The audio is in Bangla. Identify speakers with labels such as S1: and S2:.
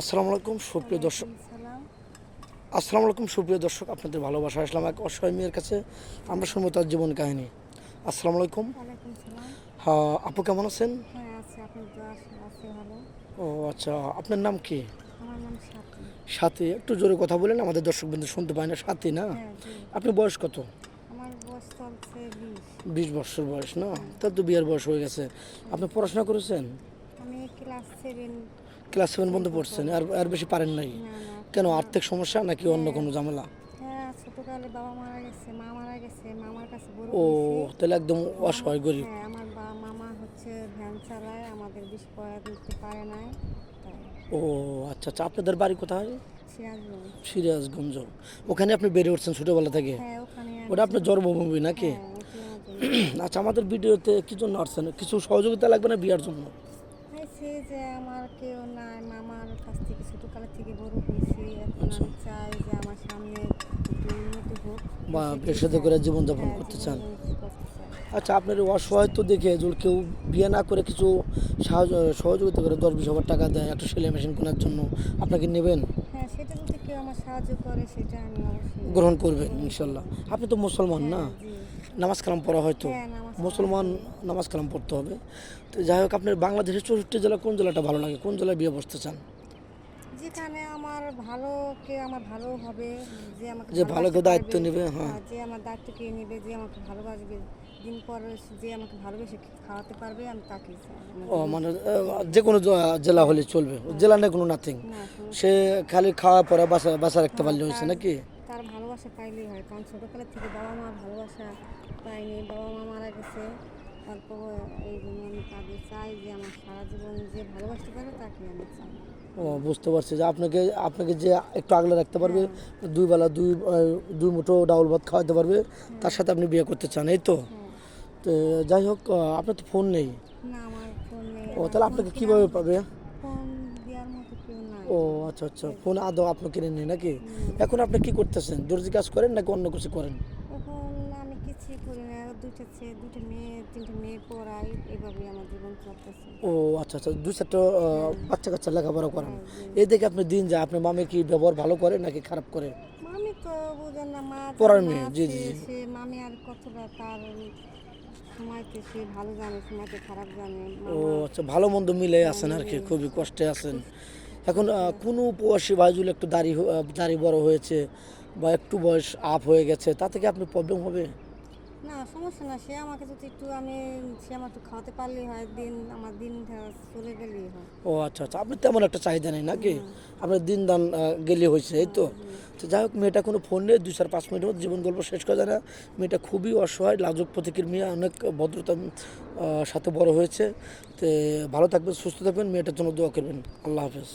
S1: আসসালামু আলাইকুম সুপ্রিয় দর্শক।
S2: সালাম
S1: আসসালামু আলাইকুম সুপ্রিয় দর্শক আপনাদের ভালোবাসা আসলাম এক অসহায় মেয়ের কাছে। আমরা শুনব তার জীবন কাহিনী। আসসালামু আলাইকুম। হ্যাঁ আপু কেমন আছেন?
S2: হ্যাঁ
S1: ও আচ্ছা আপনার নাম কি?
S2: সাথী।
S1: একটু জোরে কথা বলেন আমাদের দর্শক বিন্দু শুনতে পায় না সাথী না?
S2: হ্যাঁ
S1: আপনি বয়স কত?
S2: বিশ।
S1: বিশ বছর বয়স না? তার তো বিয়ের বয়স হয়ে গেছে। আপনি পড়াশোনা করেছেন?
S2: আমি ক্লাস সেভেন
S1: ক্লাস সেভেন পর্যন্ত পড়ছেন আর আর বেশি পারেন নাই। কেন আর্থিক সমস্যা নাকি অন্য কোনো ঝামেলা?
S2: হ্যাঁ ছোটকালে বাবা মারা গেছে মা মারা গেছে মামার কাছে
S1: ও তাহলে একদম অসহায় গরিব।
S2: হ্যাঁ আমার বাবা মামা হচ্ছে ভ্যান চালায় আমাদের বিষ পড়া দিতে পারে নাই
S1: ও আচ্ছা আচ্ছা আপনাদের বাড়ি কোথায়?
S2: সিরাজগঞ্জ।
S1: ওখানে আপনি বেড়ে উঠছেন ছোটোবেলা থেকে?
S2: হ্যাঁ
S1: ওটা আপনার জন্মভূমি নাকি। আচ্ছা আমাদের ভিডিওতে কি জন্য আসছেন? কিছু সহযোগিতা লাগবে না বিয়ার জন্য?
S2: চাইছি যে আমার কেউ নাই মামার কাছ থেকে ছোটকালের থেকে বড় হয়েছি এখন
S1: আচ্ছা।
S2: আমি চাই যে আমার সামনে একটু উন্নতি হোক
S1: বা সাথে করে জীবনযাপন
S2: হ্যাঁ,
S1: করতে চান। আচ্ছা আপনার অসহায় তো দেখে যদি কেউ বিয়ে না করে কিছু সাহায্য সহযোগিতা করে দশ বিশ হাজার টাকা দেয় একটা সেলাই মেশিন কেনার জন্য আপনাকে নেবেন
S2: হ্যাঁ সেটা যদি কেউ আমার সাহায্য করে সেটা আমি অবশ্যই
S1: গ্রহণ করবেন ইনশাল্লাহ আপনি তো মুসলমান না
S2: হ্যাঁ, জি।
S1: নামাজ কালাম পড়া হয়তো
S2: হ্যাঁ,
S1: মুসলমান নামাজ কালাম পড়তে হবে। তো যাই হোক আপনার বাংলাদেশের চৌষট্টি জেলা কোন জেলাটা ভালো লাগে? কোন জেলায় বিয়ে বসতে চান?
S2: যেখানে আমার ভালো কে আমার ভালো হবে যে আমাকে
S1: যে ভালো কেউ দায়িত্ব নেবে, হ্যাঁ।
S2: যে আমার দায়িত্ব কে নেবে যে আমাকে ভালোবাসবে দিন পর যে আমাকে ভালোবেসে খাওয়াতে পারবে আমি তাকে
S1: ও মানে যে কোনো জেলা হলে চলবে। জেলা নেই কোনো নাথিং সে খালি খাওয়া পড়া বাসা বাসা রাখতে পারলে হয়েছে নাকি?
S2: ভালোবাসা পাইলেই হয়। কারণ ছোটোকালের থেকে বাবা মার ভালোবাসা পাইনি বাবা মা মারা গেছে। তারপর এই জন্য আমি তাকে চাই যে আমার সারা জীবন যে ভালোবাসতে পারে তাকে আমি চাই।
S1: ও বুঝতে পারছি যে আপনাকে আপনাকে যে একটু আগলে রাখতে পারবে দুই বেলা দুই দুই মুঠো ডাউল ভাত খাওয়াতে পারবে তার সাথে আপনি বিয়ে করতে চান এই তো?
S2: হ্যাঁ।
S1: তো যাই হোক আপনার তো ফোন নেই।
S2: না আমার
S1: ও তাহলে আপনাকে কীভাবে পাবে
S2: ফোন দেওয়ার মতো কেউ নাই
S1: ও আচ্ছা আচ্ছা। ফোন আদৌ আপনি কিনে নেই নাকি? এখন আপনি কি করতেছেন? দর্জি কাজ করেন নাকি অন্য কিছু করেন?
S2: এখন আমি কিছুই করি না। দুইটা ছেলে মেয়ে তিনটে মেয়ে পড়াই এভাবেই আমার জীবন চলতেছে।
S1: ও আচ্ছা আচ্ছা। দুই চারটা বাচ্চা কাচ্চা লেখাপড়া করেন।
S2: হ্যাঁ,
S1: এই দেখে আপনি দিন যায় আপনার মামে কি ব্যবহার ভালো করে নাকি খারাপ করে?
S2: মামি তো বুঝেন না মা
S1: পড়ার মেয়ে, জি, জি,
S2: সে মামি আর কতটা তার সময়তে সে ভালো জানে সময়তে খারাপ জানে
S1: ও আচ্ছা ভালো মন্দ মিলে আছেন আর কি খুবই কষ্টে আছেন। এখন কোনো উপবাসী ভাই যদি একটু দাড়ি দাড়ি বড় হয়েছে বা একটু বয়স আপ হয়ে গেছে তা থেকে আপনি প্রবলেম হবে?
S2: না সমস্যা না সে আমাকে যদি একটু আমি সে আমার একটু খাওয়াতে পারলেই হয় দিন আমার দিন চলে গেলেই হয়।
S1: ও আচ্ছা আচ্ছা আপনার তেমন একটা চাহিদা নেই নাকি? আপনার দিন দান গেলে হয়েছে এই তো। তো যাই হোক মেয়েটা কোনো ফোন নেই দুই চার পাঁচ মিনিটের মধ্যে জীবন গল্প শেষ করে যায় না মেয়েটা খুবই অসহায় লাজুক প্রতীকের মেয়ে অনেক ভদ্রতার সাথে বড় হয়েছে। তো ভালো থাকবেন সুস্থ থাকবেন মেয়েটার জন্য দোয়া করবেন। আল্লাহ হাফেজ।